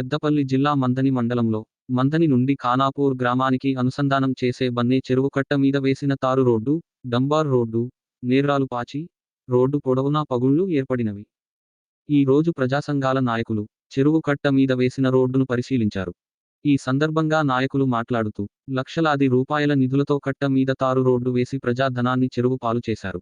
పెద్దపల్లి జిల్లా మందని మండలంలో మందని నుండి ఖానాపూర్ గ్రామానికి అనుసంధానం చేసే బన్నే చెరువు కట్ట మీద వేసిన తారు రోడ్డు డంబార్ రోడ్డు నేర్రాలు పాచి రోడ్డు పొడవునా పగుళ్ళు ఏర్పడినవి. ఈ రోజు ప్రజాసంఘాల నాయకులు చెరువు కట్ట మీద వేసిన రోడ్డును పరిశీలించారు. ఈ సందర్భంగా నాయకులు మాట్లాడుతూ లక్షలాది రూపాయల నిధులతో కట్ట మీద తారు రోడ్డు వేసి ప్రజాధనాన్ని చెరువు పాలు చేశారు.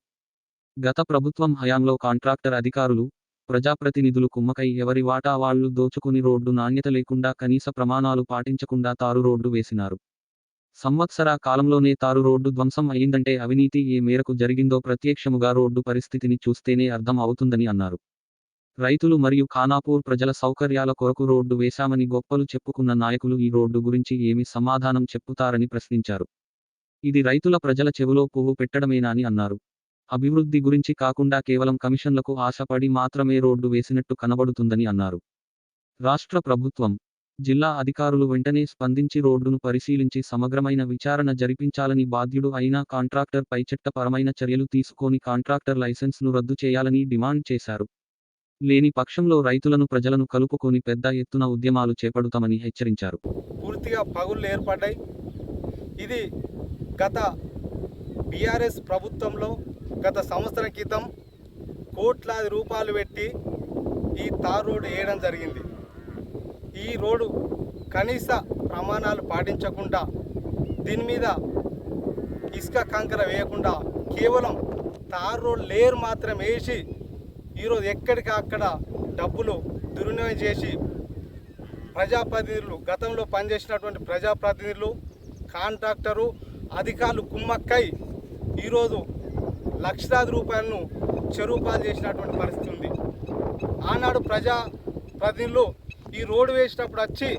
గత ప్రభుత్వం హయాంలో కాంట్రాక్టర్ అధికారులు ప్రజాప్రతినిధులు కుమ్మకై ఎవరి వాటా వాళ్ళు దోచుకుని రోడ్డు నాణ్యత లేకుండా కనీస ప్రమాణాలు పాటించకుండా తారు రోడ్డు వేసినారు. సంవత్సర కాలంలోనే తారు రోడ్డు ధ్వంసం అయిందంటే అవినీతి ఏ మేరకు జరిగిందో ప్రత్యక్షముగా రోడ్డు పరిస్థితిని చూస్తేనే అర్థం అవుతుందని అన్నారు. రైతులు మరియు ఖానాపూర్ ప్రజల సౌకర్యాల కొరకు రోడ్డు వేశామని గొప్పలు చెప్పుకున్న నాయకులు ఈ రోడ్డు గురించి ఏమి సమాధానం చెప్పుతారని ప్రశ్నించారు. ఇది రైతుల ప్రజల చెవులో పువ్వు పెట్టడమేనా అని అన్నారు. అభివృద్ధి గురించి కాకుండా కేవలం కమిషన్లకు ఆశపడి మాత్రమే రోడ్డు వేసినట్టు కనబడుతుందని అన్నారు. రాష్ట్ర ప్రభుత్వం జిల్లా అధికారులు వెంటనే స్పందించి రోడ్డును పరిశీలించి సమగ్రమైన విచారణ జరిపించాలని బాధ్యుడు అయిన కాంట్రాక్టర్ పై చట్టపరమైన చర్యలు తీసుకొని కాంట్రాక్టర్ లైసెన్స్ను రద్దు చేయాలని డిమాండ్ చేశారు. లేని పక్షంలో రైతులను ప్రజలను కలుపుకొని పెద్ద ఎత్తున ఉద్యమాలు చేపడుతామని హెచ్చరించారు. పూర్తిగా పగుళ్ళు ఏర్పడ్డాయి. ఇది గత బీఆర్ఎస్ ప్రభుత్వంలో గత సంవత్సరం క్రితం కోట్లాది రూపాయలు పెట్టి ఈ తార్ రోడ్డు వేయడం జరిగింది. ఈ రోడ్డు కనీస ప్రమాణాలు పాటించకుండా దీని మీద ఇసుక కంకర వేయకుండా కేవలం తార్ రోడ్ లేయర్ మాత్రం వేసి ఈరోజు ఎక్కడికి అక్కడ డబ్బులు దుర్వినియోగం చేసి ప్రజాప్రతినిధులు గతంలో పనిచేసినటువంటి ప్రజాప్రతినిధులు కాంట్రాక్టరు అధికారులు కుమ్మక్కై ఈరోజు లక్షలాది రూపాయలను చెరువు పాలు చేసినటువంటి పరిస్థితి ఉంది. ఆనాడు ప్రజా ప్రతినిధులు ఈ రోడ్డు వేసినప్పుడు వచ్చి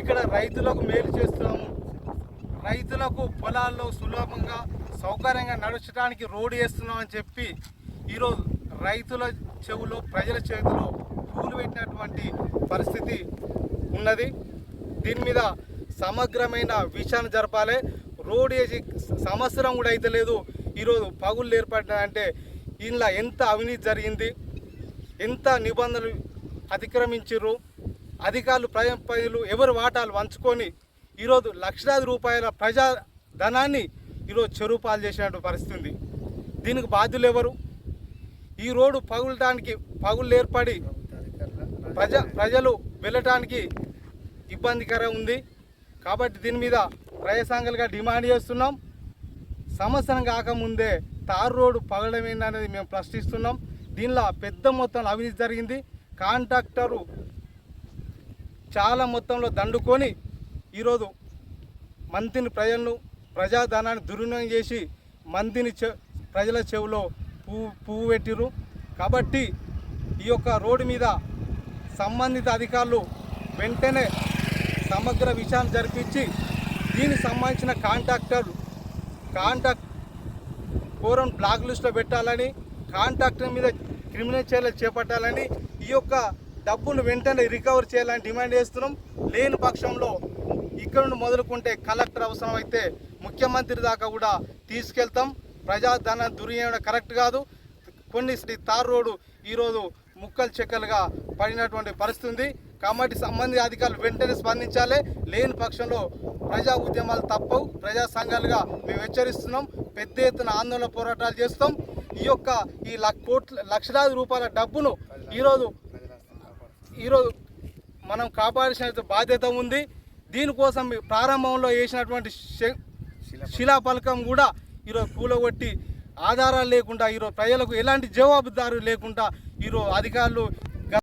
ఇక్కడ రైతులకు మేలు చేస్తున్నాము. రైతులకు పొలాల్లో సులభంగా సౌకర్యంగా నడచడానికి రోడ్డు వేస్తున్నాం అని చెప్పి ఈరోజు రైతుల చెవులో ప్రజల చేతిలో పూలు పెట్టినటువంటి పరిస్థితి ఉన్నది. దీని మీద సమగ్రమైన విచారణ జరపాలి. రోడ్ వేసి సంవత్సరం కూడా అయితే లేదు. ఈరోజు పగుళ్ళు ఏర్పడ్డాయంటే ఇందులో ఎంత అవినీతి జరిగింది ఎంత నిబంధనలు అతిక్రమించారు అధికారులు ప్రజలు ఎవరు వాటాలు పంచుకొని ఈరోజు లక్షలాది రూపాయల ప్రజా ధనాన్ని ఈరోజు చెరుపాలు చేసినటువంటి పరిస్థితి. ఉంది దీనికి బాధ్యులు ఎవరు? ఈ రోడ్డు పగులటానికి పగుళ్ళు ఏర్పడి ప్రజ ప్రజలు వెళ్ళటానికి ఇబ్బందికరంగా ఉంది. కాబట్టి దీని మీద ప్రజాసంఘాలుగా డిమాండ్ చేస్తున్నాం. సంవత్సరం కాకముందే తారు రోడ్డు పగలడం అనేది మేము ప్రశ్నిస్తున్నాం. దీనిలో పెద్ద మొత్తంలో అవినీతి జరిగింది. కాంట్రాక్టరు చాలా మొత్తంలో దండుకొని ఈరోజు మంత్రిని ప్రజలను ప్రజాధనాన్ని దుర్వినియోగం చేసి మంత్రిని చె ప్రజల చెవిలో పువ్వు పువ్వు పెట్టిరు కాబట్టి ఈ యొక్క రోడ్డు మీద సంబంధిత అధికారులు వెంటనే సమగ్ర విషయాన్ని జరిపించి దీనికి సంబంధించిన కాంట్రాక్టర్ కాంట్రాక్ట్ పూర్వం బ్లాక్ లిస్ట్లో పెట్టాలని కాంట్రాక్టర్ మీద క్రిమినల్ చర్యలు చేపట్టాలని ఈ యొక్క డబ్బును వెంటనే రికవర్ చేయాలని డిమాండ్ చేస్తున్నాం. లేని పక్షంలో ఇక్కడ నుండి మొదలుకుంటే కలెక్టర్ అవసరం అయితే ముఖ్యమంత్రి దాకా కూడా తీసుకెళ్తాం. ప్రజాధన దుర్వినియోగం కరెక్ట్ కాదు. కొన్ని శ్రీ తార్ రోడ్డు ఈరోజు ముక్కలు చెక్కలుగా పడినటువంటి పరిస్థితి ఉంది. కాబట్టి సంబంధిత అధికారులు వెంటనే స్పందించాలి. లేని పక్షంలో ప్రజా ఉద్యమాలు తప్పవు. ప్రజా సంఘాలుగా మేము హెచ్చరిస్తున్నాం. పెద్ద ఎత్తున ఆందోళన పోరాటాలు చేస్తాం. ఈ యొక్క ఈ కోట్ల లక్షలాది రూపాయల డబ్బును ఈరోజు ఈరోజు మనం కాపాడాల్సిన బాధ్యత ఉంది. దీనికోసం ప్రారంభంలో వేసినటువంటి శిలాఫలకం కూడా ఈరోజు కూలగొట్టి ఆధారాలు లేకుండా ఈరోజు ప్రజలకు ఎలాంటి జవాబుదారు లేకుండా ఈరోజు అధికారులు